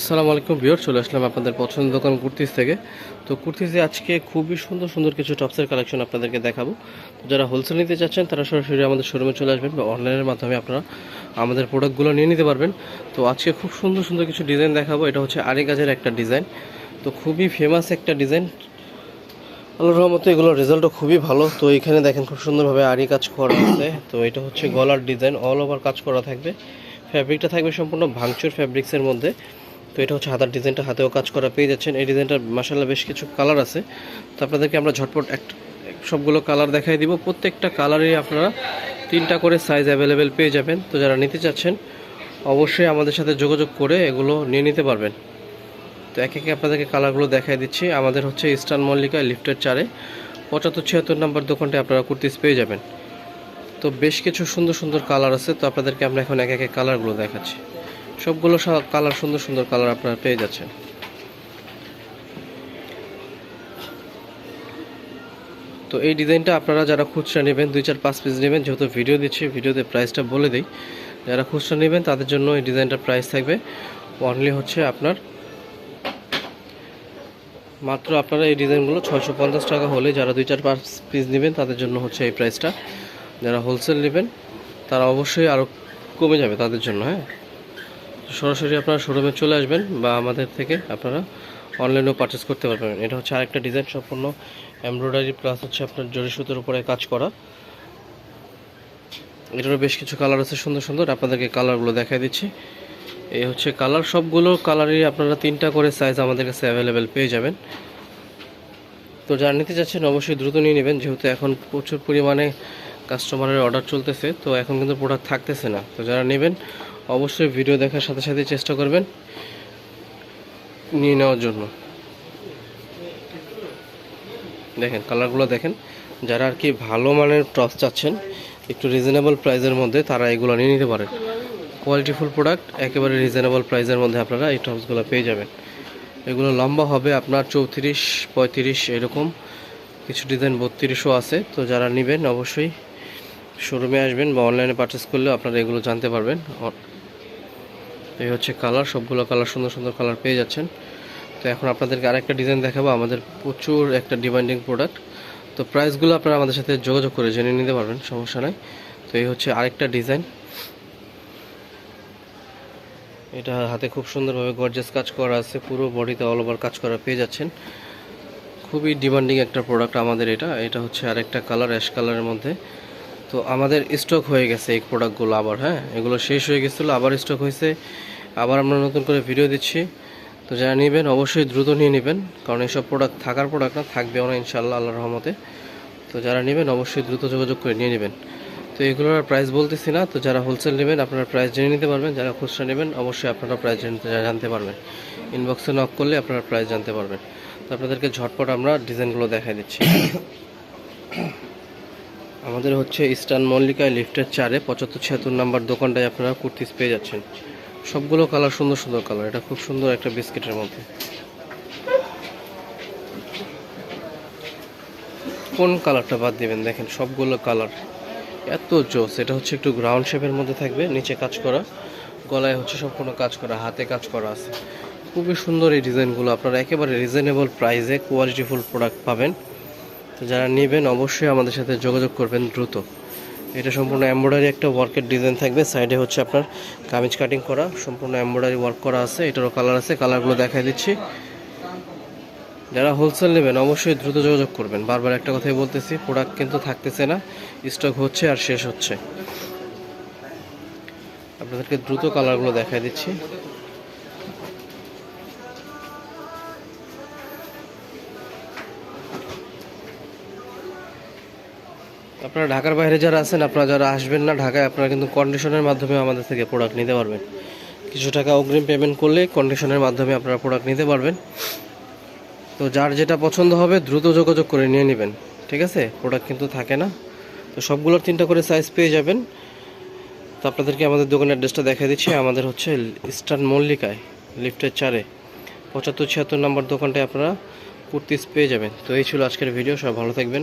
আসসালামু আলাইকুম বিয়র চলে আসলাম আপনাদের পছন্দের দোকান কুর্তিস থেকে। তো কুর্তিসে আজকে খুবই সুন্দর সুন্দর কিছু টপসের কালেকশন আপনাদেরকে দেখাবো। তো যারা হোলসেল নিতে চাচ্ছেন, তারা সরাসরি আমাদের শোরুমে চলে আসবেন বা অনলাইনের মাধ্যমে আপনারা আমাদের প্রোডাক্টগুলো নিয়ে নিতে পারবেন। তো আজকে খুব সুন্দর সুন্দর কিছু ডিজাইন দেখাবো। এটা হচ্ছে আরি কাজের একটা ডিজাইন তো খুবই ফেমাস একটা ডিজাইন আল্লাহর রহমতে এগুলোর রেজাল্টও খুবই ভালো। তো এখানে দেখেন খুব সুন্দরভাবে আরি কাজ করা আছে। তো এটা হচ্ছে গলার ডিজাইন অল ওভার কাজ করা থাকবে। ফ্যাব্রিকটা থাকবে সম্পূর্ণ ভাঙচুর ফ্যাব্রিক্সের মধ্যে। তো এটা হচ্ছে হাতার ডিজাইনটা হাতেও কাজ করা পেয়ে যাচ্ছেন। এই ডিজাইনটার মাসাল্লাহ বেশ কিছু কালার আছে। তো আপনাদেরকে আমরা ঝটপট এক সবগুলো কালার দেখাই দিব। প্রত্যেকটা কালারই আপনারা তিনটা করে সাইজ অ্যাভেলেবেল পেয়ে যাবেন। তো যারা নিতে চাচ্ছেন, অবশ্যই আমাদের সাথে যোগাযোগ করে এগুলো নিয়ে নিতে পারবেন। তো একে একে আপনাদেরকে কালারগুলো দেখাই দিচ্ছি। আমাদের হচ্ছে ইস্টার্ন মল্লিকা লিফটের চারে পঁচাত্তর ছিয়াত্তর নাম্বার দোকানটি আপনারা কুর্তিস পেয়ে যাবেন। তো বেশ কিছু সুন্দর সুন্দর কালার আছে। তো আপনাদেরকে আমরা এখন এক একে কালারগুলো দেখাচ্ছি। সবগুলো কালার, সুন্দর সুন্দর কালার আপনারা পেয়ে যাচ্ছেন। তো এই ডিজাইনটা আপনারা যারা খুচরা নেবেন, দুই চার, পাঁচ পিস নেবেন, যেহেতু ভিডিও দিচ্ছি ভিডিওতে প্রাইসটা বলে দিই। যারা খুচরা নেবেন, তাদের জন্য এই ডিজাইনটার প্রাইস থাকবে। অনলি হচ্ছে আপনার মাত্র আপনারা এই ডিজাইনগুলো ছয়শো পঞ্চাশ টাকা হলে যারা দুই চার, পাঁচ পিস নেবেন, তাদের জন্য হচ্ছে এই প্রাইসটা যারা হোলসেল নেবেন, তারা অবশ্যই আরও কমে যাবে তাদের জন্য হ্যাঁ? সরাসরি আপনারা শোরুমে চলে আসবেন বা আমাদের থেকে আপনারা অনলাইনেও পারচেস করতে পারবেন। এটা হচ্ছে আরেকটা ডিজাইন সম্পূর্ণ এমব্রয়ডারি প্লাস হচ্ছে আপনার জরি সুতোর উপরে কাজ করা। এটারও বেশ কিছু কালার আছে, সুন্দর সুন্দর। আপনাদেরকে কালারগুলো দেখাই দিচ্ছি। এই হচ্ছে কালার সবগুলো কালারই আপনারা তিনটা করে সাইজ আমাদের কাছে অ্যাভেলেবেল পেয়ে যাবেন। তো যারা নিতে চাচ্ছেন অবশ্যই দ্রুত নিয়ে নেবেন, যেহেতু এখন প্রচুর পরিমাণে কাস্টমারের অর্ডার চলতেছে, তো এখন কিন্তু প্রোডাক্ট থাকতেছে না। তো যারা নেবেন অবশ্যই ভিডিও দেখার সাথে সাথে চেষ্টা করবেন নিয়ে নেওয়ার জন্য। দেখেন কালারগুলো দেখেন। যারা আর কি ভালো মানের টস চাচ্ছেন, একটু রিজনেবল প্রাইসের মধ্যে তারা এগুলো নিয়ে নিতে পারেন। কোয়ালিটিফুল প্রোডাক্ট একেবারে রিজনেবল প্রাইসের মধ্যে আপনারা এই টপসগুলো পেয়ে যাবেন। এগুলো লম্বা হবে আপনার চৌত্রিশ, পঁয়ত্রিশ এরকম। কিছু ডিজাইন বত্রিশও আছে, তো যারা নেবেন অবশ্যই শোরুমে আসবেন বা অনলাইনে পারচেস করলেও আপনারা এগুলো জানতে পারবেন। এই হচ্ছে কালার সবগুলো কালার সুন্দর সুন্দর কালার পেয়ে যাচ্ছেন। তো এখন আপনাদেরকে আরেকটা ডিজাইন দেখাবো। আমাদের প্রচুর একটা ডিমান্ডিং প্রোডাক্ট তো প্রাইসগুলো আপনারা আমাদের সাথে যোগাযোগ করে জেনে নিতে পারবেন, সমস্যা নাই। তো এই হচ্ছে আরেকটা ডিজাইন এটা হাতে খুব সুন্দরভাবে গর্জেস কাজ করা আছে। পুরো বডিতে অল ওভার কাজ করা পেয়ে যাচ্ছেন। খুবই ডিমান্ডিং একটা প্রোডাক্ট আমাদের এটা। এটা হচ্ছে আরেকটা কালার অ্যাশ কালারের মধ্যে। তো আমাদের স্টক হয়ে গেছে এই প্রোডাক্টগুলো আবার হ্যাঁ? এগুলো শেষ হয়ে গেছিল, আবার স্টক হয়েছে। আবার আমরা নতুন করে ভিডিও দিচ্ছি। তো যারা নেবেন, অবশ্যই দ্রুত নিয়ে নেবেন। কারণ এইসব প্রোডাক্ট থাকার প্রোডাক্ট না থাকবেও না ইনশাল্লাহ আল্লাহ রহমতে। তো যারা নেবেন, অবশ্যই দ্রুত যোগাযোগ করে নিয়ে নেবেন। তো এগুলোর প্রাইস বলতেছি না। তো যারা হোলসেল নেবেন, আপনারা প্রাইস জেনে নিতে পারবেন। যারা খুচরা নেবেন, অবশ্যই আপনারা প্রাইস জানতে পারবেন। ইনবক্সে নক করলে আপনারা প্রাইস জানতে পারবেন। তো আপনাদেরকে ঝটপট আমরা ডিজাইনগুলো দেখাই দিচ্ছি। আমাদের হচ্ছে ইস্টার্ন মল্লিকায় লিফটের চারে পঁচাত্তর ছিয়াত্তর নাম্বার দোকানটায় আপনারা কুর্তিস পেয়ে যাচ্ছেন। সবগুলো কালার সুন্দর সুন্দর কালার। এটা খুব সুন্দর একটা বিস্কিটের মধ্যে। কোন কালারটা বাদ দিবেন? দেখেন সবগুলো কালার। এত জোস। এটা হচ্ছে একটু গ্রাউন্ড শেপের মধ্যে থাকবে, নিচে কাজ করা। গলায় হচ্ছে সম্পূর্ণ কাজ করা, হাতে কাজ করা আছে। খুবই সুন্দর এই ডিজাইনগুলো। আপনারা একেবারে রিজনেবল প্রাইসে কোয়ালিটিফুল প্রোডাক্ট পাবেন। তো যারা নেবেন অবশ্যই আমাদের সাথে যোগাযোগ করবেন দ্রুত। এটা সম্পূর্ণ এমব্রয়ডারি একটা ওয়ার্কের ডিজাইন থাকবে। সাইডে হচ্ছে আপনার কামিজ কাটিং করা। সম্পূর্ণ এমব্রয়ডারি ওয়ার্ক করা আছে। এটারও কালার আছে। কালারগুলো দেখাই দিচ্ছি। যারা হোলসেল নেবেন অবশ্যই দ্রুত যোগাযোগ করবেন। বারবার একটা কথাই বলতেছি প্রোডাক্ট কিন্তু থাকতেছে না। স্টক হচ্ছে আর শেষ হচ্ছে। আপনাদেরকে দ্রুত কালারগুলো দেখাই দিচ্ছি। আপনারা ঢাকার বাইরে যারা আছেন, আপনারা যারা আসবেন না ঢাকায়, আপনারা কিন্তু কন্ডিশনের মাধ্যমে আমাদের থেকে প্রোডাক্ট নিতে পারবেন। কিছু টাকা অগ্রিম পেমেন্ট করলে কন্ডিশনের মাধ্যমে আপনারা প্রোডাক্ট নিতে পারবেন। তো যার যেটা পছন্দ হবে, দ্রুত যোগাযোগ করে নিয়ে নেবেন। ঠিক আছে? প্রোডাক্ট কিন্তু থাকে না। তো সবগুলোর তিনটা করে সাইজ পেয়ে যাবেন। তো আপনাদেরকে আমাদের দোকানের অ্যাড্রেসটা দেখা দিচ্ছি। আমাদের হচ্ছে ইস্টার্ন মল্লিকায়, লিফটের চারে। পঁচাত্তর ছিয়াত্তর নম্বর দোকানটায় আপনারা কুর্তিস পেয়ে যাবেন। তো এই ছিল আজকের ভিডিও সব ভালো থাকবেন।